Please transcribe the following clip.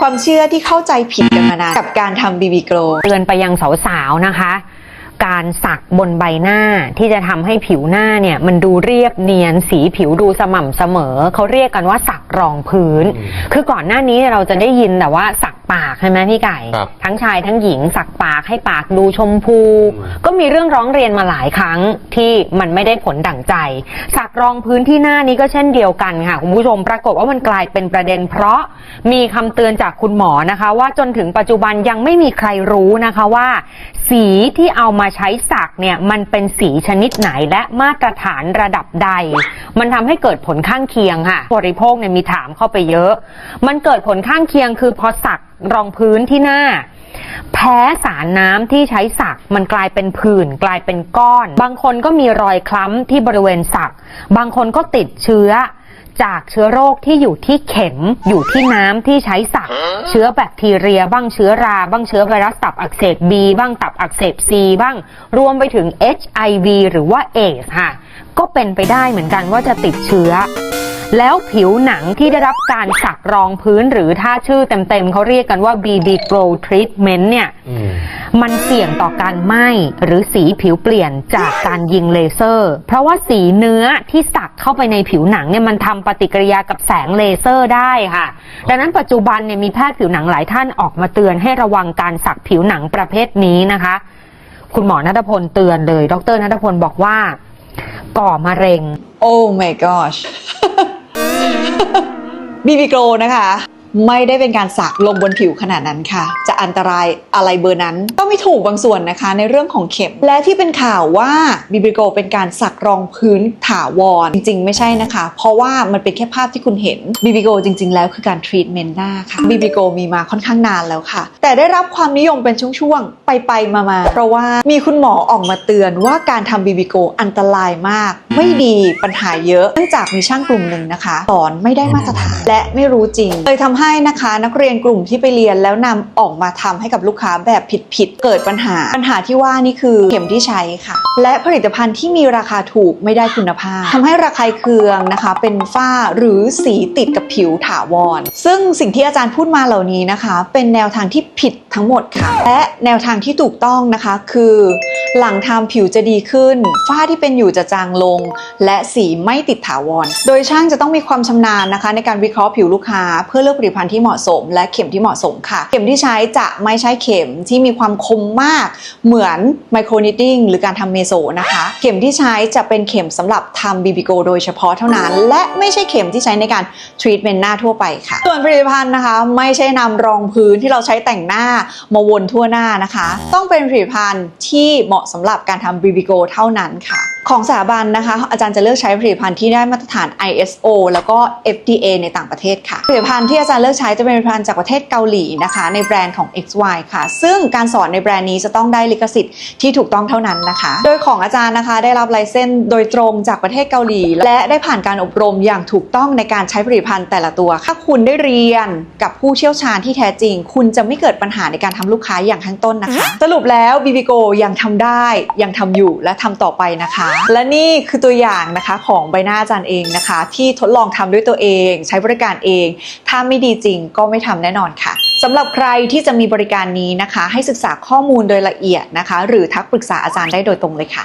ความเชื่อที่เข้าใจผิดกันมานานกับการทำบีบีโกลเตือนไปยังสาวๆนะคะ การสักบนใบหน้าที่จะทำให้ผิวหน้าเนี่ย มันดูเรียบเนียนสีผิวดูสม่ำเสมอ เขาเรียกกันว่าสักรองพื้นอืมคือก่อนหน้านี้เราจะได้ยินแต่ว่าสัก ปากใช่ไหมพี่ไก่ ครับทั้งชายทั้งหญิงสักปากให้ปากดูชมพู อืม ก็มีเรื่องร้องเรียนมาหลายครั้งที่มันไม่ได้ผลดั่งใจ สักรองพื้นที่หน้านี้ก็เช่นเดียวกันค่ะคุณผู้ชมปรากฏว่ามันกลายเป็นประเด็น เพราะมีคำเตือนจากคุณหมอนะคะ ว่าจนถึงปัจจุบันยังไม่มีใครรู้นะคะว่า สีที่เอามาใช้สักเนี่ยมันเป็นสีชนิดไหนและมาตรฐานระดับใด มันทำให้เกิดผลข้างเคียงค่ะบริโภคเนี่ยมีถามเข้าไปเยอะ มันเกิดผลข้างเคียงคือพอสักรองพื้นที่หน้า แพ้สารน้ำที่ใช้สักมันกลายเป็นผื่นกลายเป็นก้อน บางคนก็มีรอยคล้ำที่บริเวณสัก บางคนก็ติดเชื้อ จากเชื้อโรคที่อยู่ที่เข็มอยู่ที่น้ำที่ใช้สักเชื้อแบคทีเรีย บ้างเชื้อรา บ้างเชื้อไวรัสตับอักเสบ B บ้างตับอักเสบ C บ้าง รวมไปถึง HIV หรือว่าเอสค่ะ ก็เป็นไปได้เหมือนกันว่าจะติดเชื้อ แล้วผิวหนังที่ได้รับการสักรองพื้นหรือถ้าชื่อเต็มๆเขาเรียกกันว่า BB Glow Treatment เนี่ยอื มันเสี่ยงต่อการไหม้หรือสีผิวเปลี่ยนจากการยิงเลเซอร์ เพราะว่าสีเนื้อที่สักเข้าไปในผิวหนังเนี่ยมันทำปฏิกิริยากับแสงเลเซอร์ได้ค่ะ ดังนั้นปัจจุบันเนี่ยมีแพทย์ผิวหนังหลายท่านออกมาเตือนให้ระวังการสักผิวหนังประเภทนี้นะคะ คุณหมอนัทพลเตือนเลย ดรนัทพลบอกว่า ก่อมะเร็ง โอ้ my gosh บีบีโกลนะคะ ไม่ได้เป็นการสักลงบนผิวขนาดนั้นค่ะ จะอันตรายอะไรเบอร์นั้นก็ไม่ถูกบางส่วนนะคะในเรื่องของเข็ม และที่เป็นข่าวว่าบีบีโกเป็นการสักรองพื้นถาวร จริง ๆ ไม่ใช่นะคะ เพราะว่ามันเป็นแค่ภาพที่คุณเห็นบีบีโกจริง ๆ แล้วคือการทรีทเมนต์หน้าค่ะบีบีโกมีมาค่อนข้างนานแล้วค่ะ แต่ได้รับความนิยมเป็นช่วงๆ ไปๆ มาๆ เพราะว่ามีคุณหมอออกมาเตือนว่าการทำบีบีโกอันตรายมาก ไม่ดีปัญหาเยอะเนื่องจากมีช่างกลุ่มหนึ่งนะคะสอนไม่ได้มาตรฐานและไม่รู้จริงเลยทำให้นะคะนักเรียนกลุ่มที่ไปเรียนแล้วนำออกมาทำให้กับลูกค้าแบบผิดๆเกิดปัญหา ปัญหาที่ว่านี่คือเข็มที่ใช้ค่ะ และผลิตภัณฑ์ที่มีราคาถูกไม่ได้คุณภาพทำให้ระคายเคืองนะคะ เป็นฝ้าหรือสีติดกับผิวถาวร ซึ่งสิ่งที่อาจารย์พูดมาเหล่านี้นะคะ เป็นแนวทางที่ผิดทั้งหมดค่ะ และแนวทางที่ถูกต้องนะคะคือ หลังทำผิวจะดีขึ้น ฝ้าที่เป็นอยู่จะจางลง และสีไม่ติดถาวร โดยช่างจะต้องมีความชำนาญนะคะ ในการวิเคราะห์ผิวลูกค้า เพื่อเลือกผลิตภัณฑ์ที่เหมาะสม และเข็มที่เหมาะสมค่ะ เข็มที่ใช้จะไม่ใช่เข็มที่มีความคมมาก เหมือนไมโครนิดดิ้งหรือการทำเมโซนะคะ เข็มที่ใช้จะเป็นเข็มสำหรับทำบีบิโกโดยเฉพาะเท่านั้น และไม่ใช่เข็มที่ใช้ในการทรีทเมนต์หน้าทั่วไปค่ะ ส่วนผลิตภัณฑ์นะคะ ไม่ใช่นำรองพื้นที่เราใช้แต่งหน้ามาวนทั่วหน้านะคะ ต้องเป็นผลิตภัณฑ์ที่เหมาะสำหรับการทำบีบิโกเท่านั้นค่ะ ของสถาบันนะคะ อาจารย์จะเลือกใช้ผลิตภัณฑ์ที่ได้มาตรฐาน ISO แล้วก็ FDA ในต่างประเทศค่ะ ผลิตภัณฑ์ที่อาจารย์เลือกใช้จะเป็นผลิตภัณฑ์จากประเทศเกาหลีนะคะ ในแบรนด์ของ XY ค่ะ ซึ่งการสอนในแบรนด์นี้จะต้องได้ลิขสิทธิ์ที่ถูกต้องเท่านั้นนะคะ โดยของอาจารย์นะคะ ได้รับไลเซนส์โดยตรงจากประเทศเกาหลี และได้ผ่านการอบรมอย่างถูกต้องในการใช้ผลิตภัณฑ์แต่ละตัว ถ้าคุณได้เรียนกับผู้เชี่ยวชาญที่แท้จริง คุณจะไม่เกิดปัญหาในการทำลูกค้าอย่างข้างต้นนะคะ สรุปแล้วบีบิโกยังทำได้ยังทำอยู่และทำต่อไปนะคะ และนี่คือตัวอย่างนะคะของใบหน้าอาจารย์เองนะคะ ที่ทดลองทำด้วยตัวเอง ใช้บริการเอง ถ้าไม่ดีจริงก็ไม่ทำแน่นอนค่ะสำหรับใครที่จะมีบริการนี้นะคะ ให้ศึกษาข้อมูลโดยละเอียดนะคะ หรือทักปรึกษาอาจารย์ได้โดยตรงเลยค่ะ